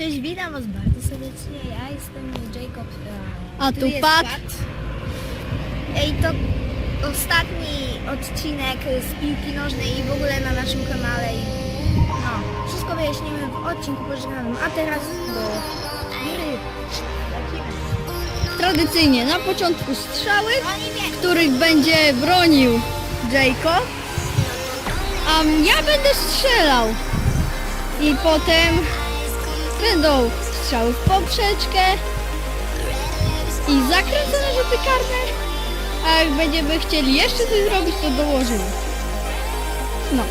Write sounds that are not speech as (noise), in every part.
Cześć, witam was bardzo serdecznie. Ja jestem Jacob. e, A tu Pat. Ej, to ostatni odcinek z piłki nożnej i w ogóle na naszym kanale. I, no, wszystko wyjaśnimy w odcinku pożegnalnym. A teraz do gry. Tradycyjnie na początku strzały, których będzie bronił Jacob, a ja będę strzelał. I potem będą strzały w poprzeczkę i zakręcone rzuty karne. A jak będziemy chcieli jeszcze coś zrobić, to dołożymy. No.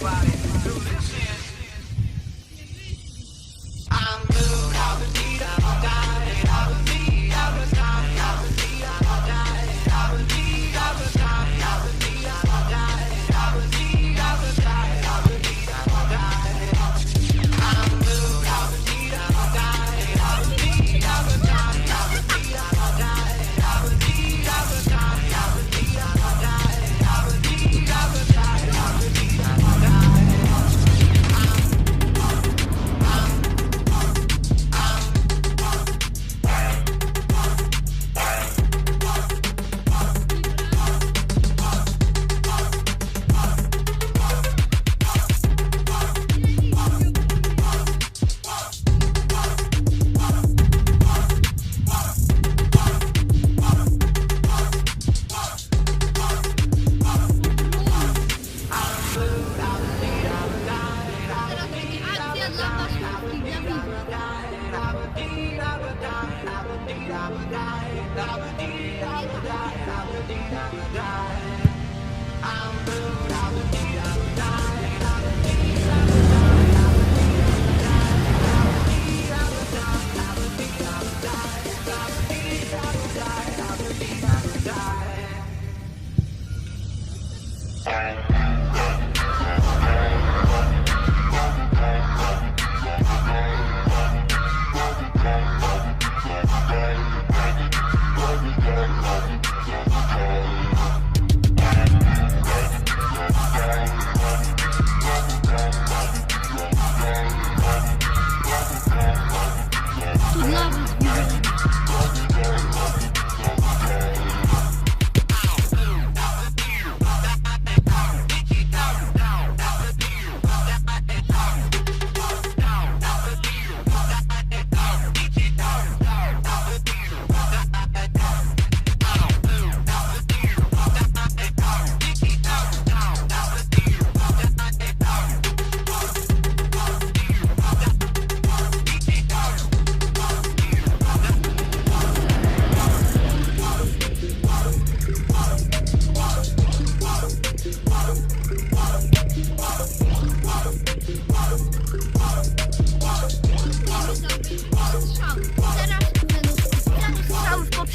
nobody.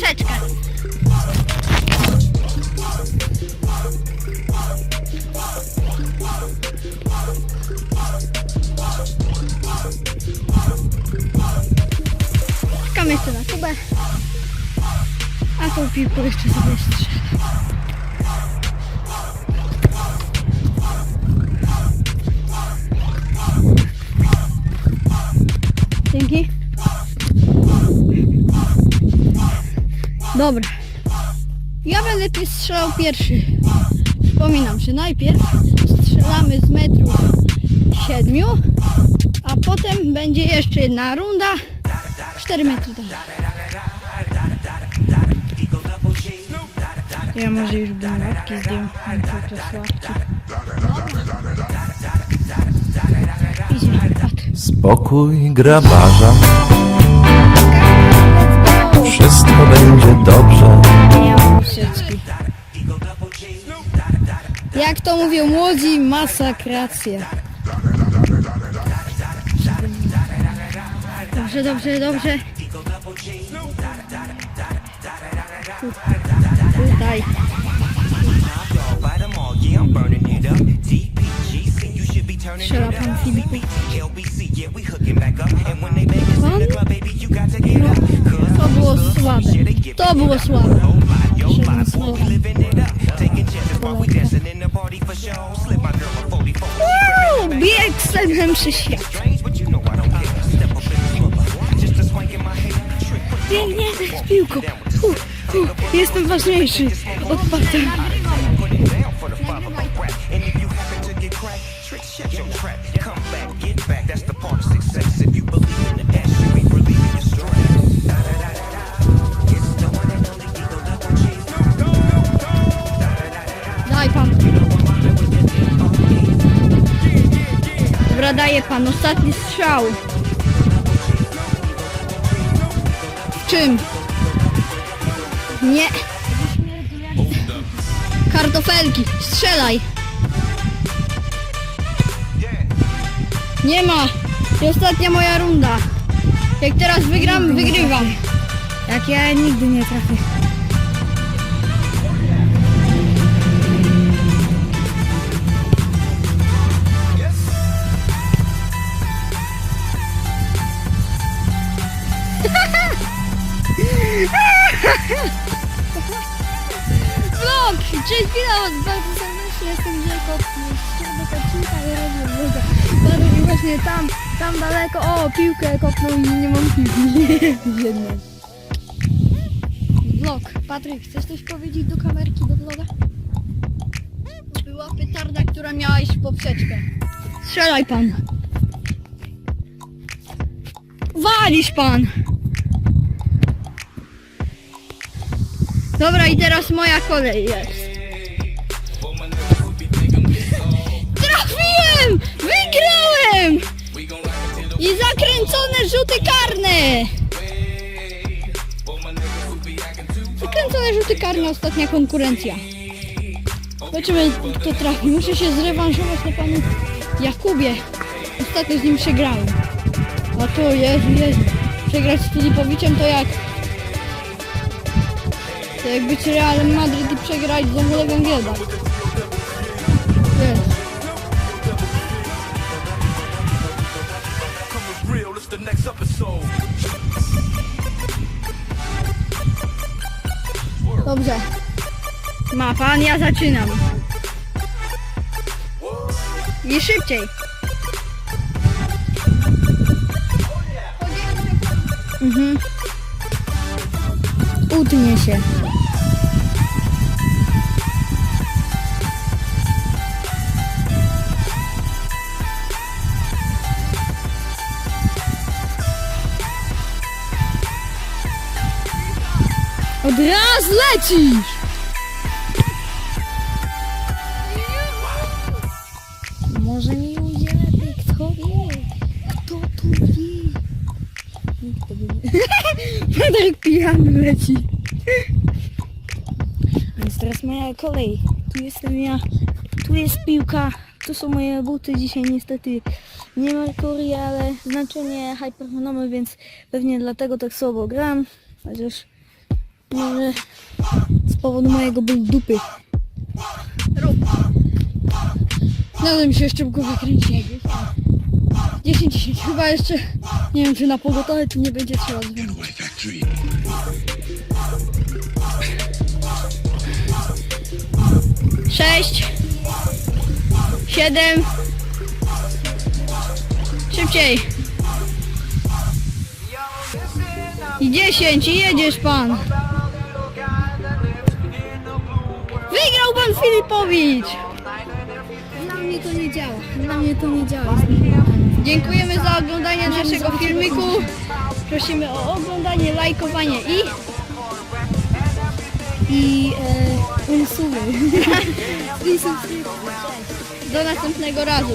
Poprzeczkę. Czekam jeszcze na Kubę. A tą piłką jeszcze sobie strzelę. Dobra. Ja będę pi- strzelał pierwszy. Przypominam, że najpierw strzelamy z metrów 7, a potem będzie jeszcze jedna runda 4 metry dalej. Ja może już bym łapki zdjął, to patrz. Spokój grabarza! Wszystko będzie dobrze. Jak to mówią młodzi, masakracja. Dobrze, dobrze, dobrze. Tu- Tutaj. It pan. Filipu. LBC, yeah, we hooking back up. And when they bang us Pan? in the club, baby, you got to było słabe. To było słabe. oh my, yo, Szedłem my, z boy, we noga. living it up. Taking chances Dobra, daje pan ostatni strzał. W czym? Nie. Kartofelki, strzelaj. Nie ma. I ostatnia moja runda. Jak teraz wygram, wygrywam. Jak ja nigdy nie trafię. Cześć, witam was bardzo serdecznie, jestem Jacob. Do odcinka robię vloga. Bardzo właśnie tam, tam daleko, o, piłkę kopnął i nie mam piłki. Jednej. (laughs) Vlog. Patryk, chcesz coś powiedzieć do kamerki, do vloga? Była petarda, która miała iść w poprzeczkę. Strzelaj pan. Walisz pan. Dobra, i teraz moja kolej jest. I zakręcone rzuty karne! piekarnia, ostatnia konkurencja. Zobaczymy, kto trafi. Muszę się zrewanżować na panu Jakubie. Ostatnio z nim przegrałem. A to Jezu, Jezu. Przegrać z Filipowiczem to jak... To jak być Realem Madryt i przegrać z Omulewem Gielba. Jest. Dobrze. Ma pan, ja zaczynam. I szybciej. Mhm. Utnie się. Od razu lecisz! Może nie ujdzie lepiej, kto wie? Kto tu wie? Nikt tego nie (laughs) Patryk pijany leci. Więc teraz moja kolej. Tu jestem ja, tu jest piłka, tu są moje buty. Dzisiaj niestety nie Mercury, ale znaczenie hyperfonomy, więc pewnie dlatego tak słabo gram. Chociaż z powodu mojego ból dupy. Nadal mi się jeszcze w głowie kręci. 10, 10, chyba jeszcze nie wiem czy na pogotowe czy nie będzie trzeba dzwonić. Sześć, siedem, szybciej. I dziesięć i jedziesz pan. Pan Filipowicz. Dla mnie to nie działa. Dla mnie to nie działa. Dziękujemy za oglądanie naszego filmiku. Prosimy o oglądanie, lajkowanie i I e, unsuwy. (laughs) do następnego razu.